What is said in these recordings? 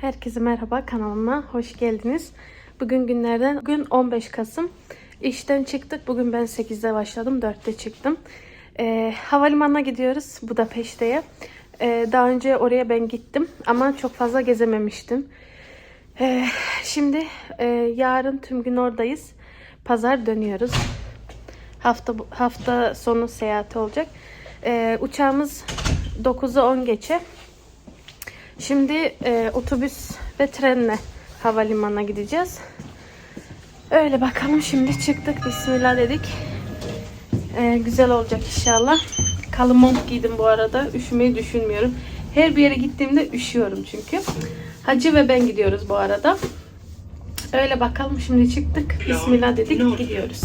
Herkese merhaba kanalıma hoş geldiniz. Bugün günlerden bugün 15 Kasım. İşten çıktık. Bugün ben 8'de başladım. 4'te çıktım. Ee, havalimanına gidiyoruz Budapeşte'ye. Ee, daha önce oraya ben gittim ama çok fazla gezememiştim. Ee, şimdi e, yarın tüm gün oradayız. Pazar dönüyoruz. Hafta hafta sonu seyahati olacak. Ee, uçağımız 9'u 10 geçe. Şimdi e, otobüs ve trenle havalimanına gideceğiz. Öyle bakalım şimdi çıktık. Bismillah dedik. E, güzel olacak inşallah. Kalın mont giydim bu arada. Üşümeyi düşünmüyorum. Her bir yere gittiğimde üşüyorum çünkü. Hacı ve ben gidiyoruz bu arada. Öyle bakalım şimdi çıktık. Bismillah dedik gidiyoruz.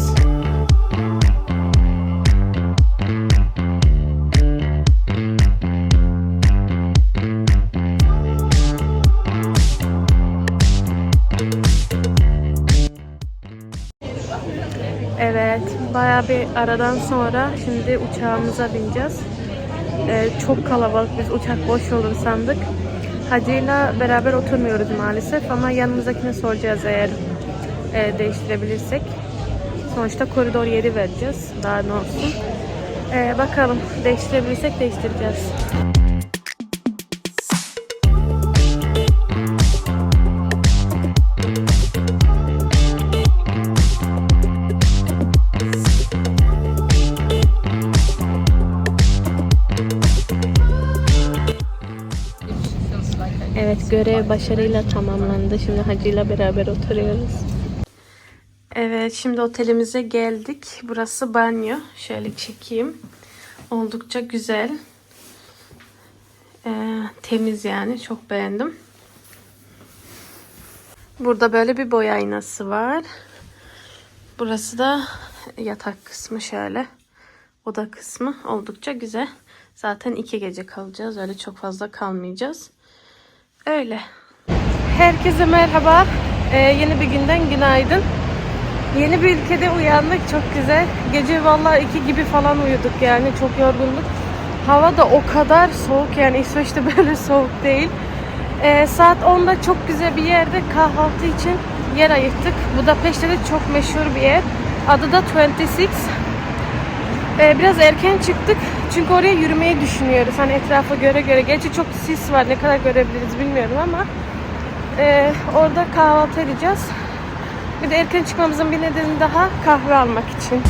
Bayağı bir aradan sonra şimdi uçağımıza bineceğiz. Ee, çok kalabalık, biz uçak boş olur sandık. Hacı'yla beraber oturmuyoruz maalesef ama yanımızdakine soracağız eğer e, değiştirebilirsek. Sonuçta koridor yeri vereceğiz, daha ne olsun. Ee, bakalım, değiştirebilirsek değiştireceğiz. Görev başarıyla tamamlandı. Şimdi hacıyla beraber oturuyoruz. Evet şimdi otelimize geldik. Burası banyo. Şöyle çekeyim. Oldukça güzel. Ee, temiz yani. Çok beğendim. Burada böyle bir boy aynası var. Burası da yatak kısmı şöyle. Oda kısmı oldukça güzel. Zaten iki gece kalacağız. Öyle çok fazla kalmayacağız. Öyle. Herkese merhaba. Ee, yeni bir günden günaydın. Yeni bir ülkede uyandık. Çok güzel. Gece vallahi iki gibi falan uyuduk yani. Çok yorgunduk. Hava da o kadar soğuk yani İsveç'te böyle soğuk değil. Ee, saat 10'da çok güzel bir yerde kahvaltı için yer ayırttık. Budapeşte de çok meşhur bir yer. Adı da 26. Ee, biraz erken çıktık. Çünkü oraya yürümeyi düşünüyoruz. Hani etrafa göre göre. Gerçi çok sis var. Ne kadar görebiliriz bilmiyorum ama e, orada kahvaltı edeceğiz. Bir de erken çıkmamızın bir nedeni daha kahve almak için.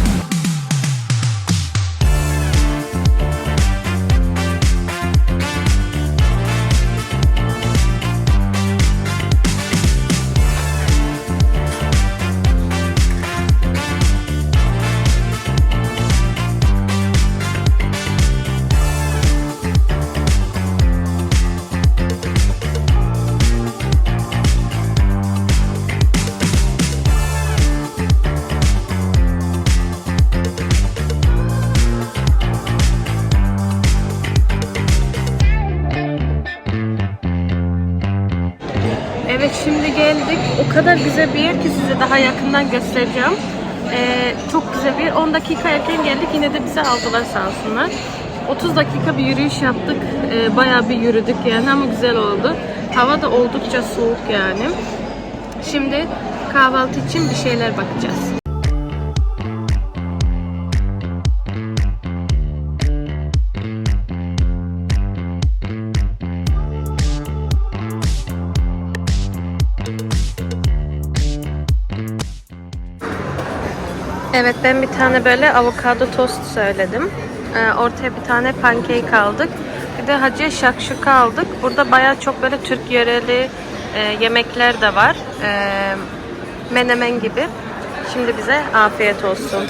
Güzel bir yer ki size daha yakından göstereceğim. Ee, çok güzel bir yer. 10 dakika erken geldik. Yine de bize aldılar sağ olsunlar. 30 dakika bir yürüyüş yaptık. Ee, bayağı bir yürüdük yani ama güzel oldu. Hava da oldukça soğuk yani. Şimdi kahvaltı için bir şeyler bakacağız. Evet ben bir tane böyle avokado tost söyledim. Ee, ortaya bir tane pancake aldık. Bir de hacıya şakşuka aldık. Burada baya çok böyle Türk yöreli e, yemekler de var. E, menemen gibi. Şimdi bize afiyet olsun.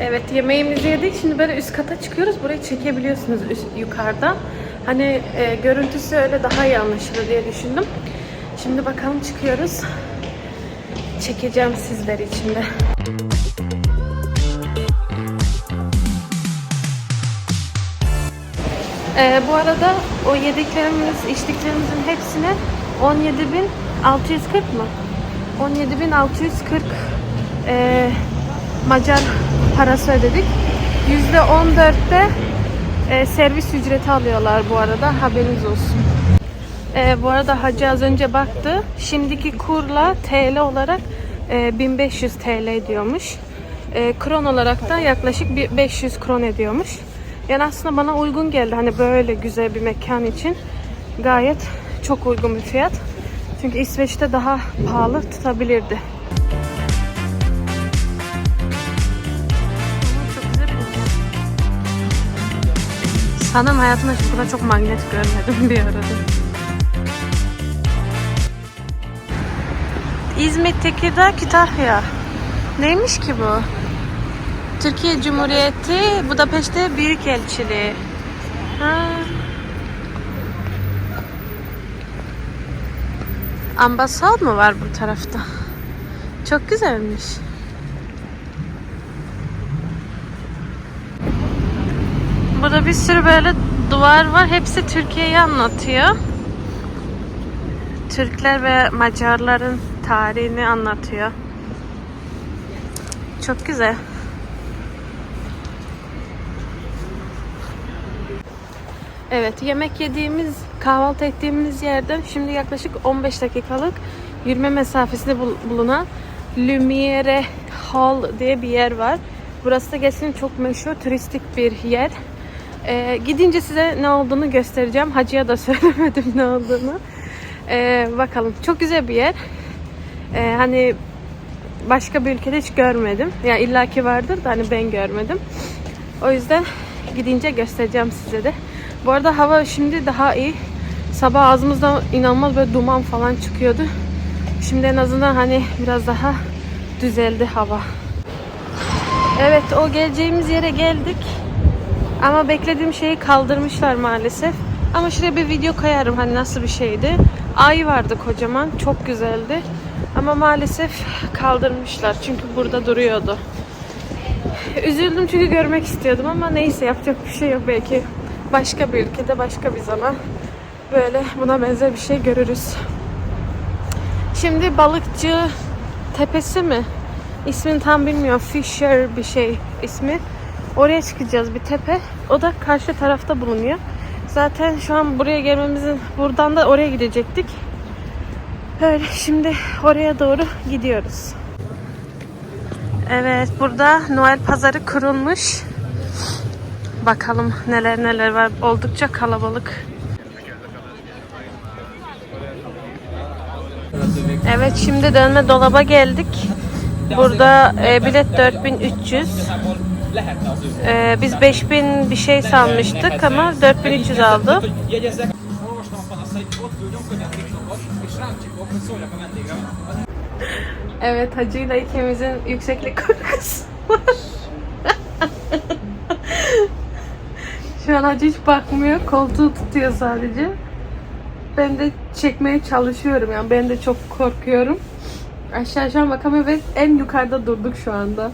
Evet yemeğimizi yedik. Şimdi böyle üst kata çıkıyoruz. Burayı çekebiliyorsunuz üst, yukarıda. Hani e, görüntüsü öyle daha iyi anlaşılır diye düşündüm. Şimdi bakalım çıkıyoruz. Çekeceğim sizler için de. E, bu arada o yediklerimiz, içtiklerimizin hepsine 17.640 mı? 17.640 e, Macar parası ödedik. %14'te e, servis ücreti alıyorlar bu arada. Haberiniz olsun. E, bu arada Hacı az önce baktı. Şimdiki kurla TL olarak e, 1500 TL ediyormuş. E, kron olarak da yaklaşık bir 500 kron ediyormuş. Yani aslında bana uygun geldi. Hani böyle güzel bir mekan için gayet çok uygun bir fiyat. Çünkü İsveç'te daha pahalı tutabilirdi. Sanırım hayatımda bu kadar çok magnet görmedim bir arada. İzmit, Tekirdağ, Kütahya. Neymiş ki bu? Türkiye Cumhuriyeti Budapeşte Büyükelçiliği. Ha. Ambasad mı var bu tarafta? Çok güzelmiş. Burada bir sürü böyle duvar var. Hepsi Türkiye'yi anlatıyor. Türkler ve Macarların tarihini anlatıyor. Çok güzel. Evet, yemek yediğimiz, kahvaltı ettiğimiz yerden şimdi yaklaşık 15 dakikalık yürüme mesafesinde bul- bulunan Lumiere Hall diye bir yer var. Burası da gerçekten çok meşhur turistik bir yer. Ee, gidince size ne olduğunu göstereceğim. Hacı'ya da söylemedim ne olduğunu. Ee, bakalım. Çok güzel bir yer. Ee, hani başka bir ülkede hiç görmedim. Yani illaki vardır da hani ben görmedim. O yüzden gidince göstereceğim size de. Bu arada hava şimdi daha iyi. Sabah ağzımızdan inanılmaz böyle duman falan çıkıyordu. Şimdi en azından hani biraz daha düzeldi hava. Evet o geleceğimiz yere geldik. Ama beklediğim şeyi kaldırmışlar maalesef. Ama şuraya bir video koyarım hani nasıl bir şeydi. Ay vardı kocaman. Çok güzeldi. Ama maalesef kaldırmışlar. Çünkü burada duruyordu. Üzüldüm çünkü görmek istiyordum ama neyse yapacak bir şey yok belki. Başka bir ülkede başka bir zaman böyle buna benzer bir şey görürüz. Şimdi balıkçı tepesi mi? İsmini tam bilmiyorum. Fisher bir şey ismi. Oraya çıkacağız bir tepe. O da karşı tarafta bulunuyor. Zaten şu an buraya gelmemizin buradan da oraya gidecektik. Öyle şimdi oraya doğru gidiyoruz. Evet burada Noel pazarı kurulmuş. Bakalım neler neler var. Oldukça kalabalık. Evet şimdi dönme dolaba geldik. Burada e, bilet 4300. E, biz 5000 bir şey sanmıştık ama 4300 aldı. Evet hacıyla ikimizin yükseklik korkusu var. Şu an hacı hiç bakmıyor. Koltuğu tutuyor sadece. Ben de çekmeye çalışıyorum yani. Ben de çok korkuyorum. Aşağı şu an bakamıyor ve en yukarıda durduk şu anda.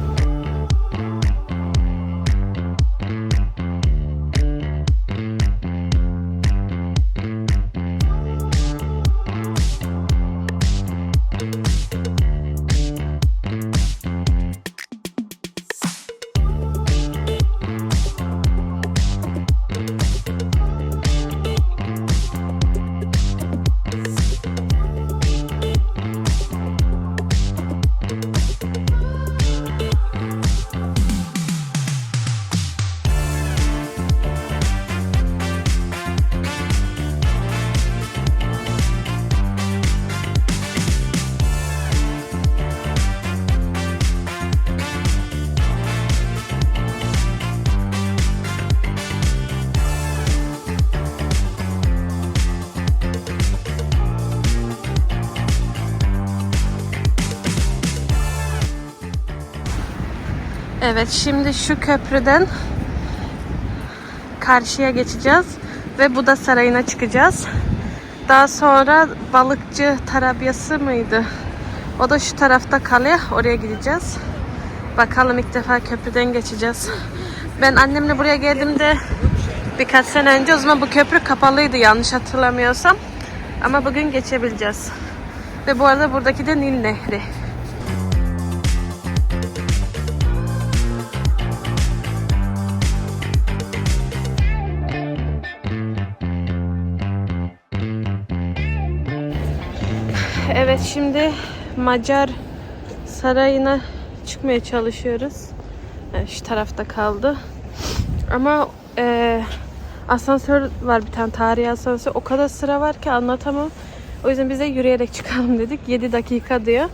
Evet şimdi şu köprüden karşıya geçeceğiz ve Buda Sarayı'na çıkacağız. Daha sonra balıkçı tarabyası mıydı? O da şu tarafta kalıyor. Oraya gideceğiz. Bakalım ilk defa köprüden geçeceğiz. Ben annemle buraya geldiğimde birkaç sene önce o zaman bu köprü kapalıydı yanlış hatırlamıyorsam. Ama bugün geçebileceğiz. Ve bu arada buradaki de Nil Nehri. Şimdi Macar sarayına çıkmaya çalışıyoruz. Yani şu tarafta kaldı. Ama e, asansör var bir tane tarihi asansör. O kadar sıra var ki anlatamam. O yüzden bize yürüyerek çıkalım dedik. 7 dakika diyor.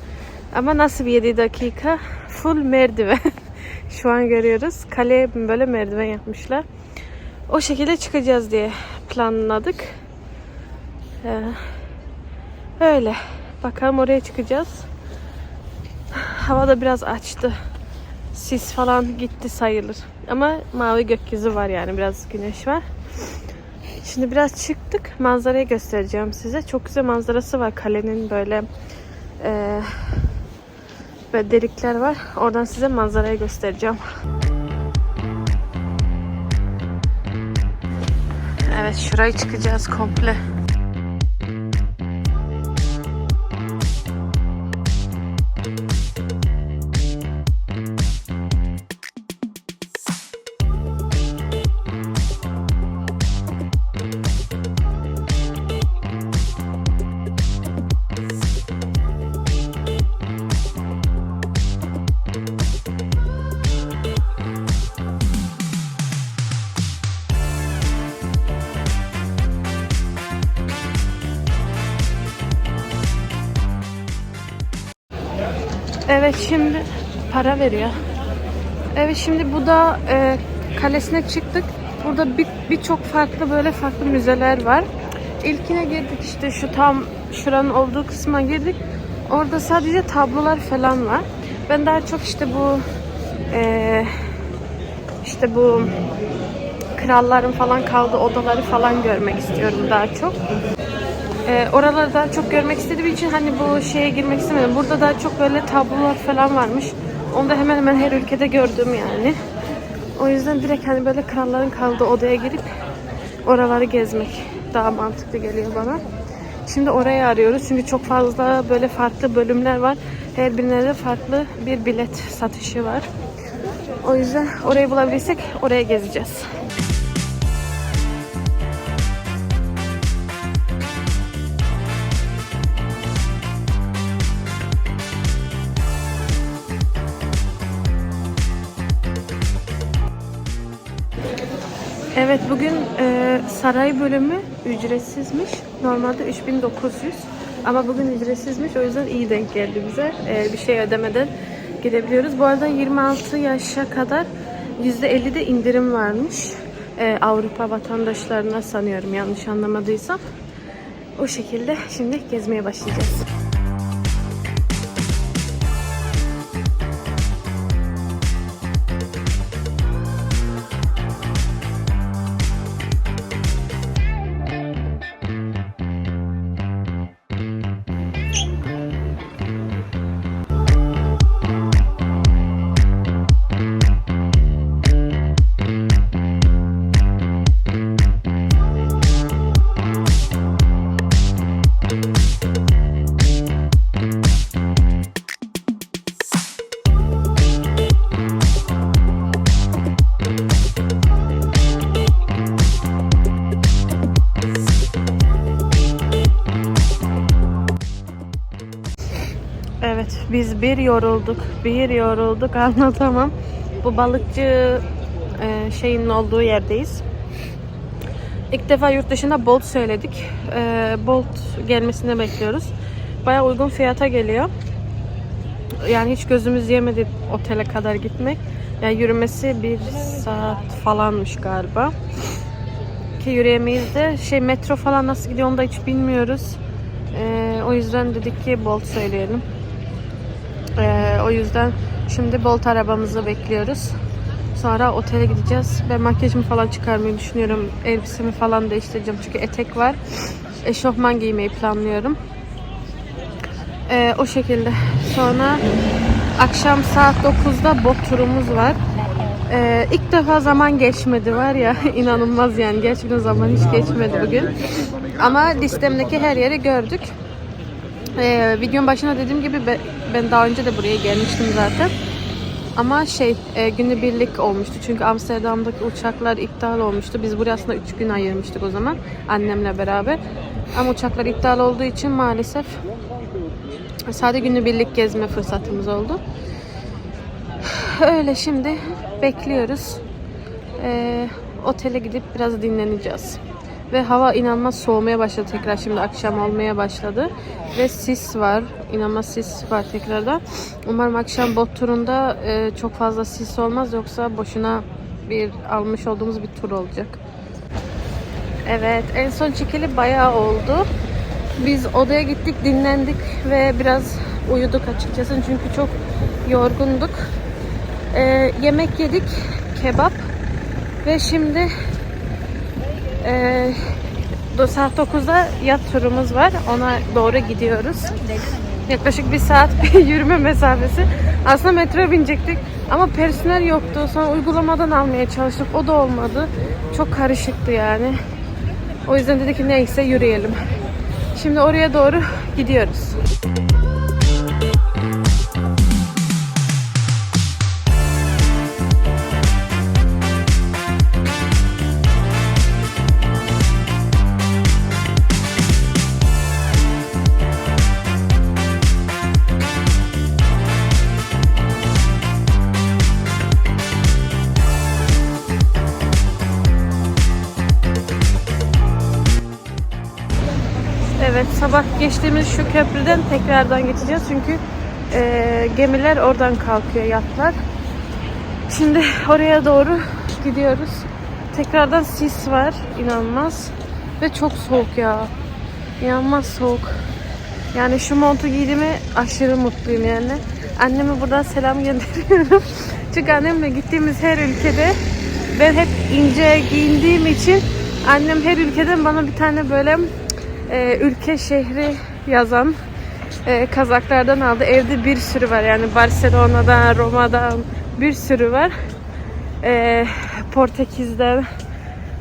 Ama nasıl bir 7 dakika? Full merdiven. Şu an görüyoruz. Kaleye böyle merdiven yapmışlar. O şekilde çıkacağız diye planladık. Ee, öyle. Bakalım oraya çıkacağız. Hava da biraz açtı. Sis falan gitti sayılır. Ama mavi gökyüzü var yani biraz güneş var. Şimdi biraz çıktık. Manzarayı göstereceğim size. Çok güzel manzarası var kalenin böyle e, böyle delikler var. Oradan size manzarayı göstereceğim. Evet şurayı çıkacağız komple. Evet şimdi para veriyor. Evet şimdi bu da e, kalesine çıktık. Burada bir birçok farklı böyle farklı müzeler var. İlkine girdik işte şu tam şuranın olduğu kısma girdik. Orada sadece tablolar falan var. Ben daha çok işte bu e, işte bu kralların falan kaldığı odaları falan görmek istiyorum daha çok. Ee, oraları daha çok görmek istediğim için hani bu şeye girmek istemedim. Burada daha çok böyle tablolar falan varmış. Onu da hemen hemen her ülkede gördüm yani. O yüzden direkt hani böyle kralların kaldığı odaya girip oraları gezmek daha mantıklı geliyor bana. Şimdi orayı arıyoruz çünkü çok fazla böyle farklı bölümler var. Her birine de farklı bir bilet satışı var. O yüzden orayı bulabilirsek oraya gezeceğiz. Evet bugün e, saray bölümü ücretsizmiş. Normalde 3900 ama bugün ücretsizmiş. O yüzden iyi denk geldi bize. E, bir şey ödemeden girebiliyoruz. Bu arada 26 yaşa kadar %50 de indirim varmış. E, Avrupa vatandaşlarına sanıyorum yanlış anlamadıysam. O şekilde şimdi gezmeye başlayacağız. Bir yorulduk, bir yorulduk anlatamam. Bu balıkçı e, şeyinin olduğu yerdeyiz. İlk defa yurt dışında Bolt söyledik. E, Bolt gelmesini bekliyoruz. Baya uygun fiyata geliyor. Yani hiç gözümüz yemedi otele kadar gitmek. Yani yürümesi bir saat falanmış galiba. Ki yürüyemeyiz de şey metro falan nasıl gidiyor onu da hiç bilmiyoruz. E, o yüzden dedik ki Bolt söyleyelim. Ee, o yüzden şimdi Bolt arabamızı bekliyoruz. Sonra otele gideceğiz. Ben makyajımı falan çıkarmayı düşünüyorum. Elbisemi falan değiştireceğim çünkü etek var. Eşofman giymeyi planlıyorum. Ee, o şekilde. Sonra akşam saat 9'da bot turumuz var. Ee, ilk defa zaman geçmedi var ya inanılmaz yani gerçekten zaman hiç geçmedi bugün. Ama listemdeki her yeri gördük. Ee, videonun başına dediğim gibi be- ben daha önce de buraya gelmiştim zaten. Ama şey e, günübirlik olmuştu. Çünkü Amsterdam'daki uçaklar iptal olmuştu. Biz buraya aslında 3 gün ayırmıştık o zaman annemle beraber. Ama uçaklar iptal olduğu için maalesef sadece günübirlik gezme fırsatımız oldu. Öyle şimdi bekliyoruz. Ee, otele gidip biraz dinleneceğiz. Ve hava inanılmaz soğumaya başladı tekrar şimdi akşam olmaya başladı. Ve sis var. İnanılmaz sis var tekrardan. Umarım akşam bot turunda e, çok fazla sis olmaz yoksa boşuna bir almış olduğumuz bir tur olacak. Evet en son çekili bayağı oldu. Biz odaya gittik dinlendik ve biraz uyuduk açıkçası çünkü çok yorgunduk. Ee, yemek yedik kebap ve şimdi ee, saat 9'da yat turumuz var. Ona doğru gidiyoruz. Yaklaşık bir saat bir yürüme mesafesi. Aslında metro binecektik ama personel yoktu. Sonra uygulamadan almaya çalıştık. O da olmadı. Çok karışıktı yani. O yüzden dedik ki neyse yürüyelim. Şimdi oraya doğru gidiyoruz. Geçtiğimiz şu köprüden tekrardan geçeceğiz çünkü e, gemiler oradan kalkıyor yatlar. Şimdi oraya doğru gidiyoruz. Tekrardan sis var inanılmaz ve çok soğuk ya. İnanılmaz soğuk. Yani şu montu giydiğime aşırı mutluyum yani. Anneme buradan selam gönderiyorum. Çünkü annemle gittiğimiz her ülkede ben hep ince giyindiğim için annem her ülkeden bana bir tane böyle e, ülke şehri yazan e, kazaklardan aldı. Evde bir sürü var yani Barcelona'dan, Roma'dan bir sürü var. E, Portekiz'den.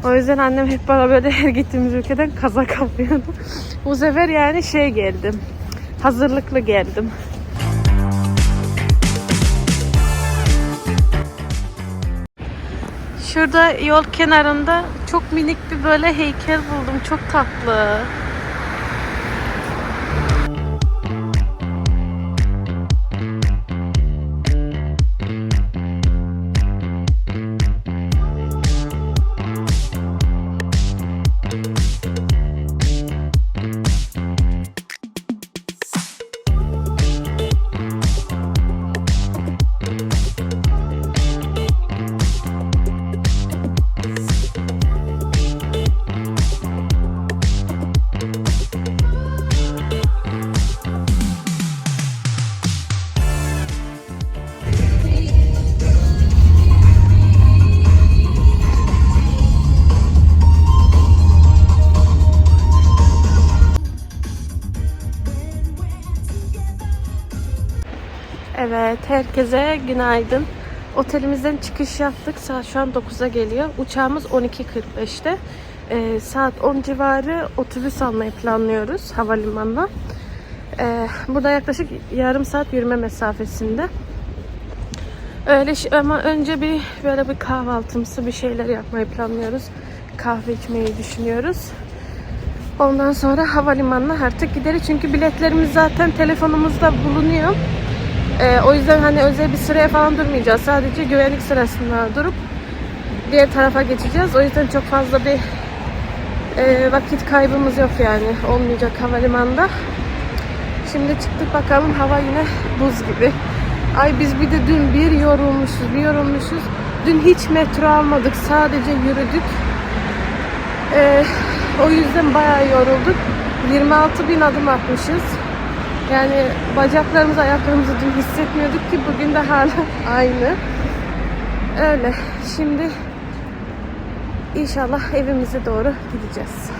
O yüzden annem hep bana böyle her gittiğimiz ülkeden kazak alıyordu. Bu sefer yani şey geldim. Hazırlıklı geldim. Şurada yol kenarında çok minik bir böyle heykel buldum. Çok tatlı. Evet, herkese günaydın. Otelimizden çıkış yaptık. Saat şu an 9'a geliyor. Uçağımız 12.45'te. Ee, saat 10 civarı otobüs almayı planlıyoruz havalimanına. Ee, burada yaklaşık yarım saat yürüme mesafesinde. Öyle ama önce bir böyle bir kahvaltımsı bir şeyler yapmayı planlıyoruz. Kahve içmeyi düşünüyoruz. Ondan sonra havalimanına artık gideriz. Çünkü biletlerimiz zaten telefonumuzda bulunuyor. Ee, o yüzden hani özel bir sıraya falan durmayacağız. Sadece güvenlik sırasında durup diğer tarafa geçeceğiz. O yüzden çok fazla bir e, vakit kaybımız yok yani. Olmayacak havalimanında. Şimdi çıktık bakalım hava yine buz gibi. Ay biz bir de dün bir yorulmuşuz, bir yorulmuşuz. Dün hiç metro almadık. Sadece yürüdük. Ee, o yüzden bayağı yorulduk. 26 bin adım atmışız. Yani bacaklarımızı, ayaklarımızı dün hissetmiyorduk ki bugün de hala aynı. Öyle. Şimdi inşallah evimize doğru gideceğiz.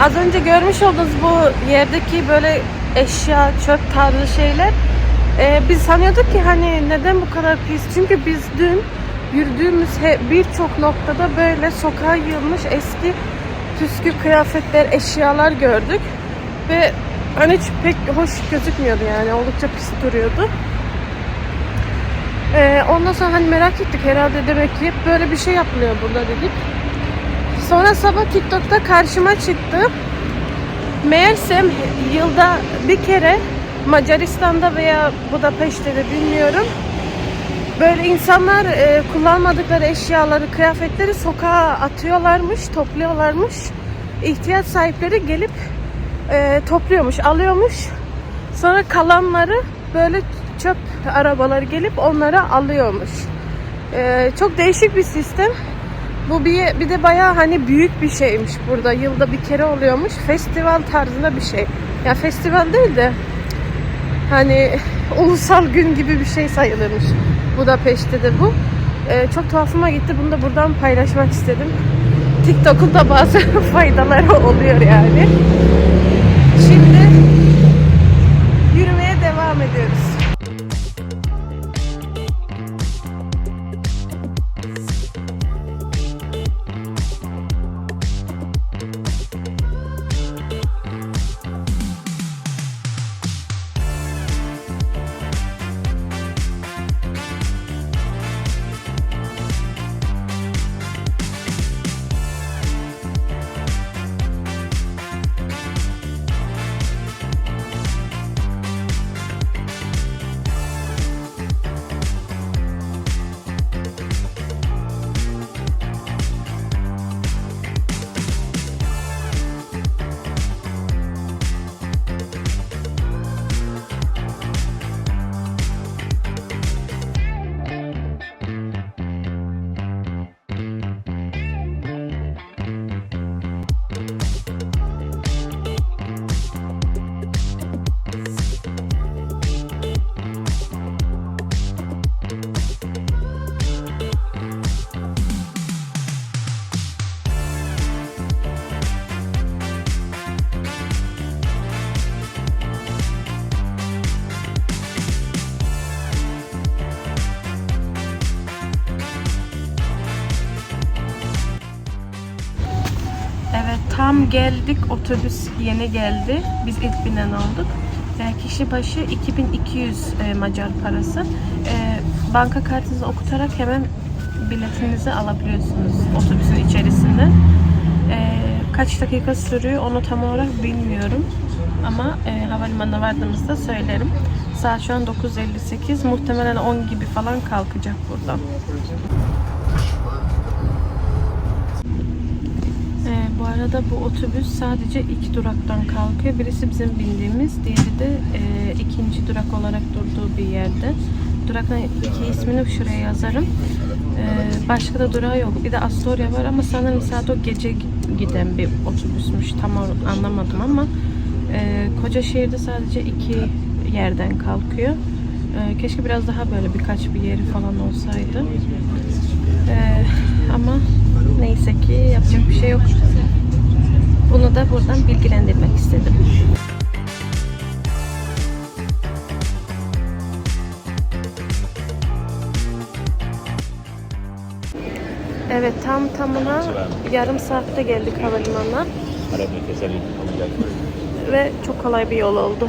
Az önce görmüş olduğunuz bu yerdeki böyle eşya, çöp tarzı şeyler. Ee, biz sanıyorduk ki hani neden bu kadar pis? Çünkü biz dün yürüdüğümüz birçok noktada böyle sokağa yığılmış eski püskü kıyafetler, eşyalar gördük. Ve hani hiç pek hoş gözükmüyordu yani. Oldukça pis duruyordu. Ee, ondan sonra hani merak ettik herhalde demek ki hep böyle bir şey yapılıyor burada dedik. Sonra sabah TikTok'ta karşıma çıktı. Meğersem yılda bir kere Macaristan'da veya Budapeşte de bilmiyorum. Böyle insanlar e, kullanmadıkları eşyaları, kıyafetleri sokağa atıyorlarmış, topluyorlarmış. İhtiyaç sahipleri gelip e, topluyormuş, alıyormuş. Sonra kalanları böyle çöp arabaları gelip onlara alıyormuş. E, çok değişik bir sistem. Bu bir, bir de bayağı hani büyük bir şeymiş burada. Yılda bir kere oluyormuş. Festival tarzında bir şey. Ya festival değil de hani ulusal gün gibi bir şey sayılırmış. Budapeşte de bu. Ee, çok tuhafıma gitti. Bunu da buradan paylaşmak istedim. TikTok'un da bazı faydaları oluyor yani. Şimdi geldik otobüs yeni geldi. Biz ilk binen olduk. E, kişi başı 2200 e, Macar parası. E, banka kartınızı okutarak hemen biletinizi alabiliyorsunuz otobüsün içerisinde. E, kaç dakika sürüyor onu tam olarak bilmiyorum. Ama e, havalimanına vardığımızda söylerim. Saat şu an 9.58. Muhtemelen 10 gibi falan kalkacak buradan. Ee, bu arada bu otobüs sadece iki duraktan kalkıyor. Birisi bizim bindiğimiz, diğeri de e, ikinci durak olarak durduğu bir yerde. Durakın iki ismini şuraya yazarım. Ee, başka da durağı yok. Bir de Astoria var ama sanırım saat o gece giden bir otobüsmüş. Tam anlamadım ama e, koca şehirde sadece iki yerden kalkıyor. E, keşke biraz daha böyle birkaç bir yeri falan olsaydı. Ee, ama neyse ki yapacak bir şey yok. Bunu da buradan bilgilendirmek istedim. Evet tam tamına yarım saatte geldik havalimanına ve çok kolay bir yol oldu.